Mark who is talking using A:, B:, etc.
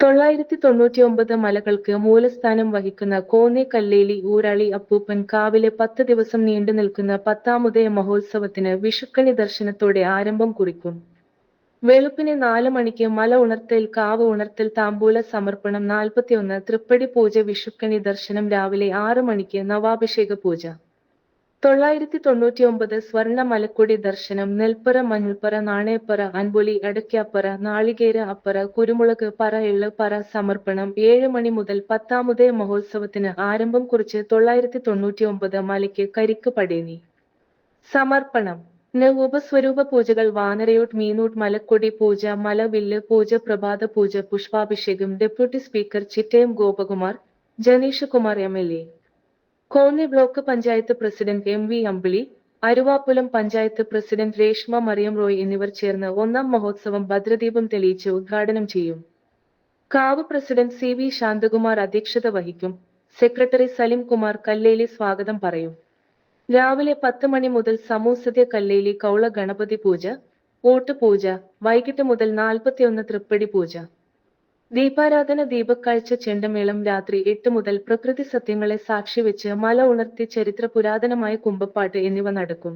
A: തൊള്ളായിരത്തി തൊണ്ണൂറ്റി ഒമ്പത് മലകൾക്ക് മൂലസ്ഥാനം വഹിക്കുന്ന കോന്നിക്കല്ലേലി ഊരാളി അപ്പൂപ്പൻ കാവിലെ പത്ത് ദിവസം നീണ്ടു നിൽക്കുന്ന പത്താമുദയ മഹോത്സവത്തിന് വിഷുക്കണി ദർശനത്തോടെ ആരംഭം കുറിക്കും. വെളുപ്പിന് നാല് മണിക്ക് മല ഉണർത്തൽ കാവ് ഉണർത്തൽ താമ്പൂല സമർപ്പണം നാൽപ്പത്തിയൊന്ന് തൃപ്പടി പൂജ വിഷുക്കണി ദർശനം രാവിലെ ആറ് മണിക്ക് നവാഭിഷേക പൂജ. തൊള്ളായിരത്തി തൊണ്ണൂറ്റി ഒമ്പത് സ്വർണ മലക്കുടി ദർശനം നെൽപ്പറ മഞ്ഞൾപ്പറ നാണയപ്പറ അൻപൊലി അടയ്ക്കാപ്പറ നാളികേര അപ്പറ കുരുമുളക് പറ എള്ള് പറ സമർപ്പണം ഏഴ് മണി മുതൽ പത്താമുദയ മഹോത്സവത്തിന് ആരംഭം കുറിച്ച് തൊള്ളായിരത്തി തൊണ്ണൂറ്റി ഒമ്പത് മലയ്ക്ക് കരിക്ക് പടേനി. സമർപ്പണം. ഉപസ്വരൂപ പൂജകൾ വാനരയൂട്ട് മീനൂട്ട് മലക്കൊടി പൂജ മലവില്ല് പൂജ പ്രഭാത പൂജ പുഷ്പാഭിഷേകം deputy speaker Chittayam Gopakumar Janeesh Kumar M L A. Konni block panchayat president M V Ambili Aruvappulam panchayat president Reshma Mariyam Roy എന്നിവർ ചേർന്ന് ഒന്നാം മഹോത്സവം ഭദ്രദീപം തെളിയിച്ച് ഉദ്ഘാടനം ചെയ്യും. കാവ് പ്രസിഡന്റ് സി വി ശാന്തകുമാർ അധ്യക്ഷത വഹിക്കും. സെക്രട്ടറി സലിം കുമാർ കല്ലേലി സ്വാഗതം പറയും. രാവിലെ പത്ത് മണി മുതൽ സമൂസദ്യ കല്ലേലി കൗള ഗണപതി പൂജ ഓട്ടുപൂജ വൈകിട്ട് മുതൽ നാൽപ്പത്തിയൊന്ന് തൃപ്പടി പൂജ. ദീപാരാധന ദീപക്കാഴ്ച ചെണ്ടമേളം രാത്രി എട്ട് മുതൽ പ്രകൃതി സത്യങ്ങളെ സാക്ഷി വെച്ച് മല ഉണർത്തി ചരിത്ര പുരാതനമായ കുമ്പപ്പാട്ട് എന്നിവ നടക്കും.